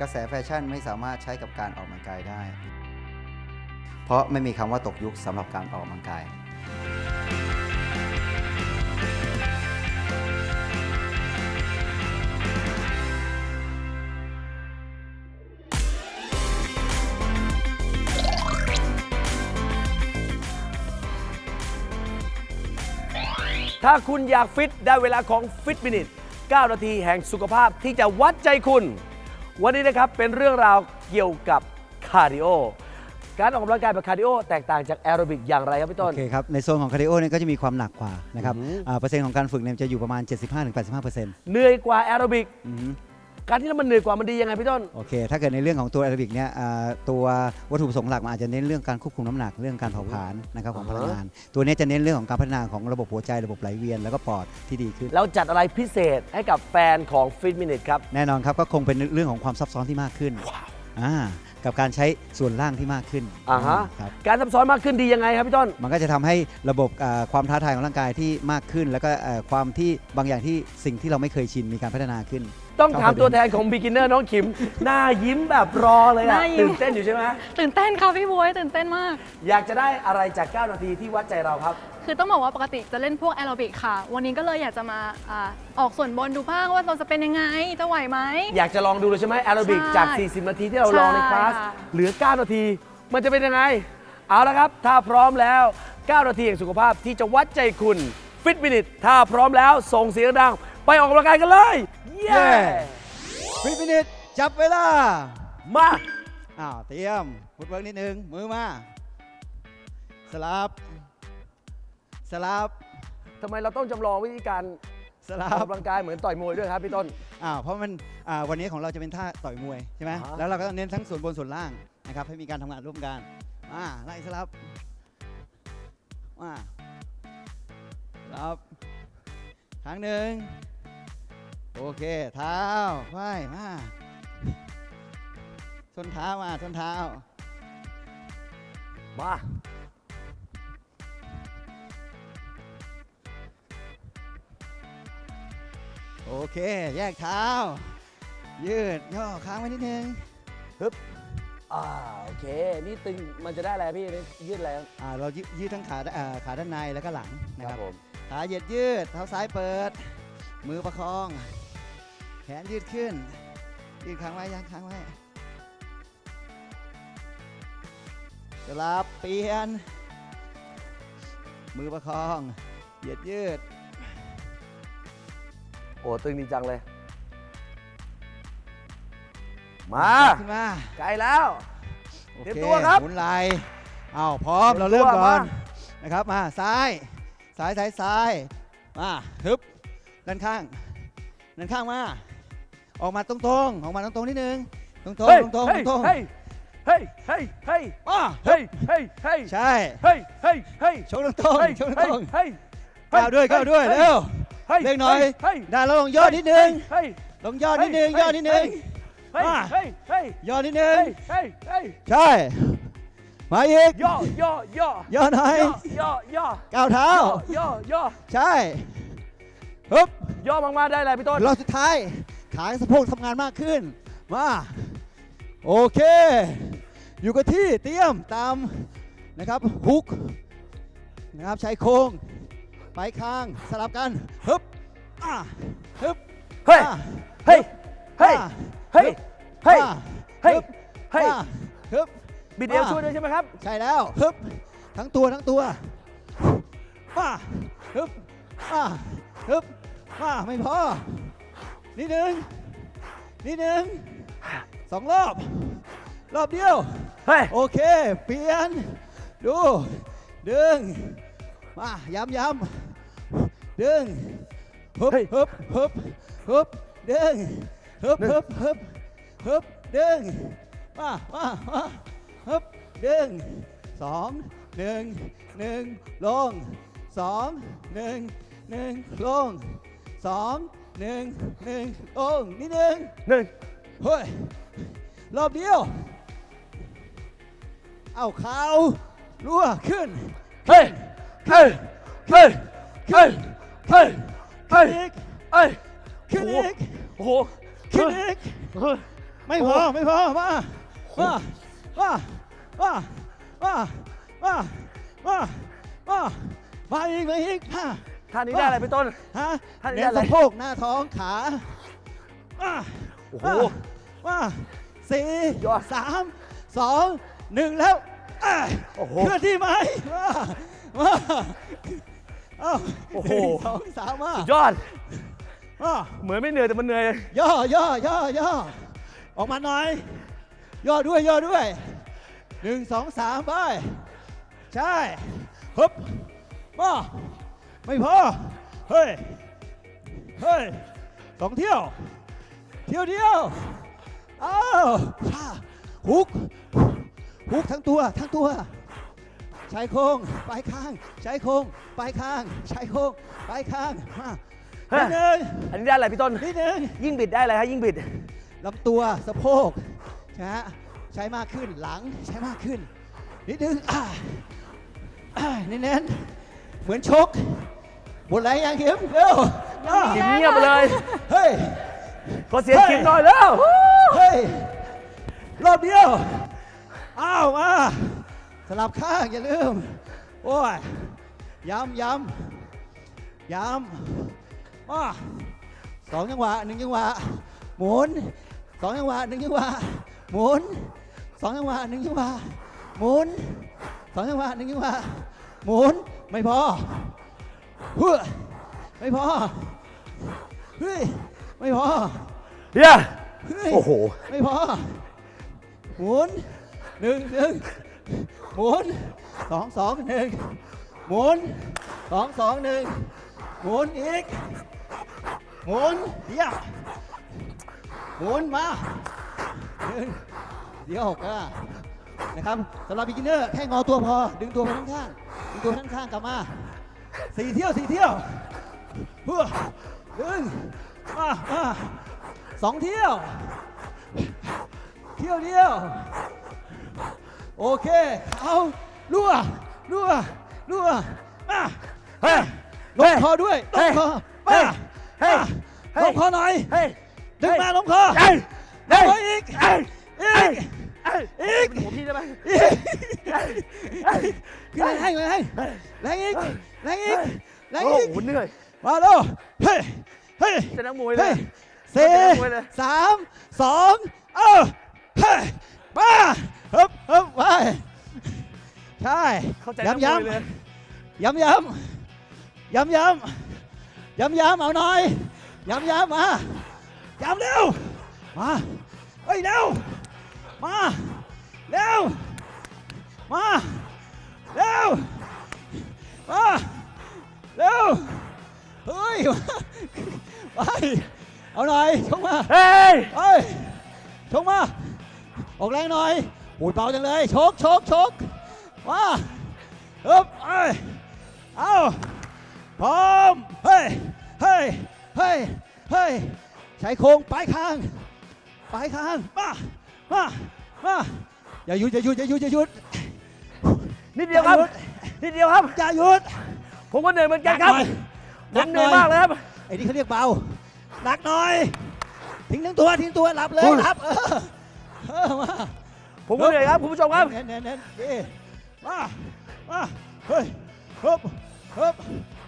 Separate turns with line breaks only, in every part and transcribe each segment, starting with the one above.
กระแสแฟชั่นไม่สามารถใช้กับการออกกำลังกายได้ เพราะไม่มีคำว่าตกยุคสำหรับการออกกำลังกาย
ถ้าคุณอยากฟิตได้เวลาของฟิตมินิท9นาทีแห่งสุขภาพที่จะวัดใจคุณ วันนี้นะครับเป็นเรื่องราวเกี่ยวกับคาร์ดิโอการออกกำลังกายแบบคาร์ดิโอแตกต่างจากแอโรบิกอย่างไรครับพี่ต้น
โอเคครับ ในโซนของคาร์ดิโอเนี่ยก็จะมีความหนักกว่านะครับ
อืม
อ่าเปอร์เซ็นต์ของการฝึกเนี่ยจะอยู่ประมาณ 75-85%เปอร์เซ็นต์
เหนื่อยกว่าแอโรบิก การที่มันเหนื่อยกว่ามันดียังไงพี่ต้น
โอเค ถ้าเกิดในเรื่องของตัวแอโรบิกเนี่ยอ่าตัววัตถุประสงค์หลักมันอาจจะเน้นเรื่องการควบคุมน้ำหนักเรื่องการเผาผลาญนะครับของพ
อ่าฮะ
ลังงาน ตัวเนี้ยจะเน้นเรื่องของการพัฒนาของระบบหัวใจระบบไหลเวียนแล้วก็ปอดที่ดีขึ้น
เราจัดอะไรพิเศษให้กับแฟนของฟิตมินิทครับ
แน่นอนครับก็คงเป็นเรื่องของความซับซ้อนที่มากขึ้นอ่ากับการใช้ส่วนล่างที่มากขึ้น
อ่าฮะ
ครับ
การซับซ้อนมากขึ้นดียังไงครับพี่ต้น
มันก็จะทำให้ระบบอ่าความท้าทายของร่างกายที่มากขึ้น แล้วก็อ่าความที่บางอย่างที่สิ่งที่เราไม่เคยชินมีการพัฒนาขึ้น
ต้องถามตัวแทนของ beginner น้องขิม หน้ายิ้มแบบรอเลย
ห
อะ
น้ายิ้ม
ตื่นเต้นอยู่ใช่ไหม
ตื่นเต้นค่ะพี่บวยตื่นเต้นมาก
อยากจะได้อะไรจาก 9 นาทีที่วัดใจเราครับ
คือต้องบอกว่าปกติจะเล่นพวกแอโรบิกค่ะ วันนี้ก็เลยอยากจะมาอาออกส่วนบนดูบ้างว่าเราจะเป็นยังไง จะไหวไหม
อยากจะลองดูเลยใช่ไหมแอโรบิก
ใช่
จาก40 นาทีที่เราลองในคลาส
ใช่ค่ะ
เหลือ 9 นาที มันจะเป็นยังไง เอาละครับ ถ้าพร้อมแล้ว 9 นาทีแห่งสุขภาพที่จะวัดใจคุณฟิตมินิทถ้าพร้อมแล้วส่งเสียงดัง ไปออกกำลังกายกันเลย เย้
ฟิตมินิทจับเวลา
มา
อ้าวเตรียมฟุตเวิร์กนิดนึง มือมา สลับ สลับ
ทำไมเราต้องจำลองวิธีการ
สลั
ออก
บ
กำลังกายเหมือนต่อยมวยด้วยครับพี่ต้น
อ้าวเพราะมันอ่าวันนี้ของเราจะเป็นท่าต่อยมวยใช่ไหม
อ่าฮะ
แล้วเราก็ต้องเน้นทั้งส่วนบนส่วนล่างนะครับให้มีการทำงานร่วมกันมาไล่สลับมาสลับครั้งหนึ่ง โอเค เท้าไหวมาส้นเท้ามาส้นเท้า
มา
โอเค แยกเท้า ยืดย่อค้างไว้นิดนึง
อ่าโอเค นี่ตึงมันจะได้อะไรพี่นี่ยืดอะไรครับ
อ่าเรายืดยืดทั้งขาอ่าขาด้านในแล้วก็หลังนะครับ
ผม
ขาเหยียดยืด เท้าซ้ายเปิด มือประคอง แขนยืดขึ้น ยืดค้างไว้ยังค้างไว้สลับเปลี่ยน มือประคอง เหยียดยืด
โอ้ตึงดีจังเลย มา
ขึ้นมา
ไกลแล้ว
โอ
เตรียม
เค
ตัวครับ
หมุนไหล่เอาพร้อม
เตรียม
เราเริ่ม
ตัว
ก่อน
มา
นะครับมาซ้ายซ้ายซ้ายซ้ายมาฮึบด้านข้างด้านข้างมา ออกมาตรงๆออกมาตรงๆนิดนึงตรงๆ
เฮ้ย
ตรง
เฮ้ย
ๆตรง
เฮ้ยเฮ้ยเฮ้ยเฮ้ย
ๆอ้า
เฮ้ยเฮ้ยเฮ้ย
ใช่
เฮ้ยเฮ้ยเฮ้ย
ชกตรง
เฮ้ย
ๆชกต
เฮ้ย
รง
เฮ้ย
ๆก้าวด้วยก้าวด้วยเร็ว
เฮ้ย
เร่งหน่อย
เฮ้ย
ได้แล้วลงย่อนิดนึง
เฮ้ย
ลงย่อนิดนึงย่อนิดนึง
เฮ้ย
มา
เฮ้ยเฮ้ย
ย่อนิดนึ
เฮ้
ง
ยเฮ้ยเฮ้ย
ใช่มาอีก
ย่อย่อย่อย่
อหน่อย
ย่อย่อ
ก้าวเท้า
ย่อย่อ
ใช่ฮึบ
ย่อมากๆได้อะไรพี่ต้น
รอบสุดท้าย ขาสะโพกทำงานมากขึ้น มา โอเค อยู่กับที่เตรียมตามนะครับฮุกนะครับใช้โค้ง ไปข้างสลับกันฮึบอะฮึบ
เฮ้ย
อะ
เฮ้ย เฮ้ย
อะ
เฮ้ย เฮ้ย
อะ
เฮ้ย
ฮึบ
เฮ้ย
อะฮึบ
บิดเอวช่วยด้วยใช่ไหมครับ
ใช่แล้วฮึบทั้งตัวทั้งตัวมาฮึบมาฮึบมาไม่พอ นิดนึงนิดนึงสองรอบ รอบเดียว
เฮ้ย
โอเค เปลี่ยน ดู ดึง มาย้ำย้ำดึงฮึบ
เฮ้ย
ฮึบฮึบฮึบดึงฮึบฮึบฮึบฮึบดึง มามามาฮึบดึงสองหนึ่งหนึ่งลงสองหนึ่งหนึ่งลงสอง หนึ่งหนึ่งลงนิดนึง
หนึ่ง
เฮ้ยรอบเดียว เอาเข่ารั่วขึ้น
เฮ้ยเฮ้ยเฮ้ยเฮ้ยเฮ้ยเฮ้ย
อีก
เฮ้ย
ขึ้นอีก
โอ้โห
ขึ้นอีก
เฮ้ย
ไม่พอไม่พอมามามามามามามามามาอีกมาอีกมา
ท่านี้ได้อะไรพี่ต้น
ฮะ
ท่านนี้
เน้น
อะไร
สะโพกหน้าท้องขามา
โอ้โห
มาสี่
ยอด
สามสองหนึ่งแล้วอะ
โอ้โห
เคลื่อนที่ไหมมามาเอ้า
โอ้โห
นึ่งสองสามมา
สุดยอด
มา
เหมือนไม่เหนื่อยแต่มันเหนื่อย
ย่อย่อย่อย่อออกมาหน่อย ย่อด้วยย่อด้วยหนึ่งสองสามไปใช่ฮึบมา ไม่พอ เฮ้ย เฮ้ยสองเที่ยว เที่ยวเดียวอ้าวฮ่าฮุกฮุกทั้งตัวทั้งตัวชายโครงปลายข้างชายโครงปลายข้างชายโครงปลายข้างมา
เฮ้ย
นิดหนึ่ง
อันนี้ได้อะไรพี่ต้น
นิดหนึ่ง
ยิ่งบิดได้อะไรฮะยิ่งบิด
ลำตัวสะโพกนะฮะใช้มากขึ้นหลังใช้มากขึ้น นิดนึงอ่าอ่าเน้นๆเหมือนชก หมดแรงยังเข็มเร็วอ่า
กินเงียบไปเลย
เฮ้ย
ขอเสียงคิมหน่อยแล้ว
เฮ้ย รอบเดียว อ้าวมาสลับข้างอย่าลืม โอ้ย ย้ำย้ำย้ำมาสองจังหวะหนึ่งจังหวะ หมุนสองจังหวะหนึ่งจังหวะ หมุนสองจังหวะหนึ่งจังหวะ หมุนสองจังหวะหนึ่งจังหวะ หมุน ไม่พอ เฮ้ยไม่พอเฮ้ยไม่พอ
เฮีย
เฮ้ย
โอ้โห
ไม่พอหมุนหนึ่งหนึ่งหมุนสองสองหนึ่งหมุนสองสองหนึ่งหมุนอีกหมุนเดียวหมุนมาหนึ่งเดี๋ยวหกอะนะครับสำหรับ beginner แค่งอตัวพอ ดึงตัวไปข้างข้างๆดึงตัวไปข้างข้างๆกลับมา สี่เที่ยวสี่เที่ยวเพื่อดึงมามาสองเที่ยว เที่ยวเดียว โอเค เอารั่วรั่วรั่วมา
เฮ้ย
ลงคอด้วยล
เฮ้
ง
ย
คอ
เฮ้
มาย
เฮ้ย
มา
เฮ้ย
ลงคอหน่อย
เฮ้ย
ดึงมาลงคอ
เฮ้ย
ลงคออีก
เฮ้ย
อีก
เฮ้ย
อีก
เป็นหัวพี่ได้ไหม
อีกขึ้แรงให้แรงแรงอีกแรงอีกแรง
โอ้
อีก
โหเหนื่อย
มาเร็วเฮ้ยเฮ้ย
จะนักมวยเล
เฮ้
ย
ยสี่
เดี๋ยเลย
สามสองเออเฮ้ยมาฮึบฮึบไปใช่
เข้าใจนักม
ย้ำ
วยเลย
ย้ำย้ำย้ำย้ำย้ำย้ำเอาหน่อยย้ำย้ำมาย้ำเร็วมาเฮ้ยเร็ว มา เร็ว มา เร็ว มา เร็ว เฮ้ย ไป เอาหน่อยชกมา
เฮ้ย
เฮ้ยชกมา ออกแรงหน่อยโอ้ยเบาจังเลย ชก ชก ชก มาฮึบเอ้ยเอาพร้อม เฮ้ย เฮ้ย เฮ้ย เฮ้ย ใช้โครงปลายคางปลายคาง มา มา มาอย่าหยุดอย่าหยุดอย่าหยุดอย่าหยุด
นิดเดียวครับ นิดเดียวครับ
อย่าหยุด
ผมก็เหนื่อยเหมือนกันครับ
หนั
ผม
ก
เห
หน่
นื่
อ
อยยมากเลยครับ
ไอ้นี่เขาเรียกเบาหนักหน่อย ทิ้งทั้งตัวทิ้งตัวหลับเลย
โอ้ย
หลับเออเออมา
ผมก็เหนื่อยครับคุณผู้ชมครับ
เน้นเน้นเน้นดีมามาเฮ้ยฮึบฮึบ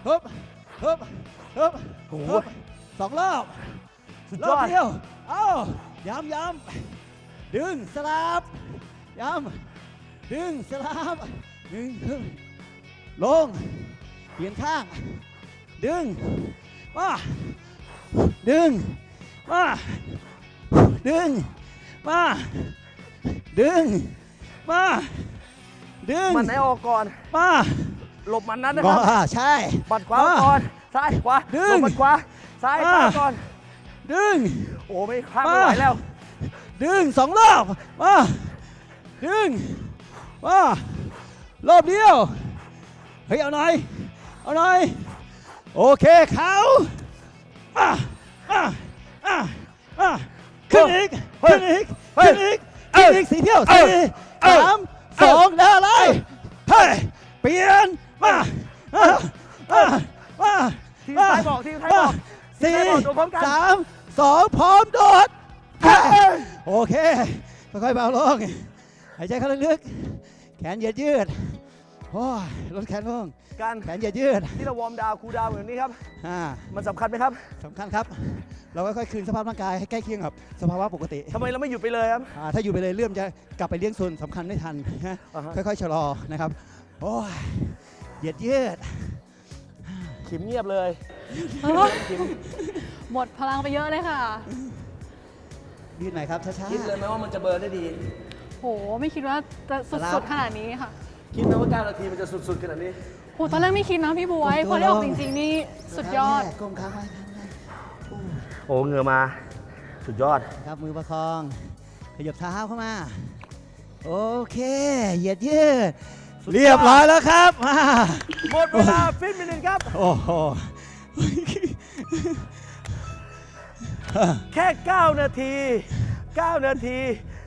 ฮึบฮึบฮึบ
โอ้โห
ฮึบสองรอบ
สุด
ร
ย
อ
อบด
เดียวเอ้าย้ำย้ำ ดึงสลับย้ำดึงสลับดึงขึ้นลงเปลี่ยนข้าง ดึงมาดึงมาดึงมาดึงมาดึง
มันไหนออกก่อน
มา
หลบมันนั้นนะค
ก็
รับ
ใช่
บัดขวา
มา
ก่อนซ้ายขวา
ดึง
หลบบัดขวาซ้าย
มา
ซ้ายก่อน
ดึง
โอ้ไม่ข้ามไม่ไหว
มา
แล้ว
ดึงสองรอบมาดึงมารอบเดียวเฮ้ยเอาหน่อยเอาหน่อยโอเคเขาอะอะอะอะขึ้นอีก
เฮ้ย
ขึ้นอีก
เฮ้ย
ขึ้นอีก
เอ้
ขึ้
ย
นอีกสี่เที่ยว
เอ้ย
สี่
เอ้ย
สามสองแล้วอะไรเฮ้ยเปลี่ยนมาอะอะมา
ทีมซ้ายบอกทีมซ้ายบอก
สี่
ทีมซ้ายบอกโดดพร้อมกัน
สามสองพร้อมโดดเฮ้ย โโอเค ค่อยๆเบาลง หายใจเข้าลึกๆ แขนเหยียดยืดโอ้ยลดแขนลง
การ
แขนเหยียดยืด
ที่เราวอร์มดาวน์คูลดาวน์แบบนี้ครับ
อ่า
มันสำคัญไหมครับ
สำคัญครับ เราค่อยๆคืนสภาพร่างกายให้ใกล้เคียงกับสภาวะปกติ
ทำไมเราไม่หยุดไปเลยครับ
อ่าถ้าอยู่ไปเลยเรื่องจะกลับไปเลี้ยงส่วนสำคัญไม่ทันนะ
อ่าฮะ
ค่อยๆชะลอนะครับ โอ้ยเหยียดยืด
ขิมเงียบเลย ขิม
หมดพลังไปเยอะเลยค่ะ
ยืดหน่อยครับช้า
คิดเลยไหมว่ามันจะเบิร์นได้ดี
โห ไม่คิดว่าจะสุดๆขนาดนี้ค่ะ
คิดไหมว่า9นาทีมันจะสุดๆขนาดนี้
โหตอนแรกไม่คิดนะพี่บวยพอได้ออกจริงๆนี่
ๆ
สุดยอด
ก้มค้างไว้ค้างไว้
โอ้เหงื่อมา สุดยอด
ครับมือประคอง ขยับเท้าเข้ามา โอเคเหยียดยืด
สุดยอด
เรียบร้อยแล้วครับมา
หมดเวลาฟิตมินิทครับ
โอ้โห
แค่ 9 นาที 9 นาที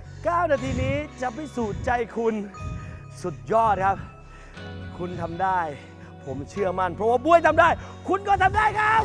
9 นาทีนี้จะพิสูจน์ใจคุณสุดยอดครับ คุณทำได้ ผมเชื่อมั่น เพราะว่าบุ้ยทำได้ คุณก็ทำได้ครับ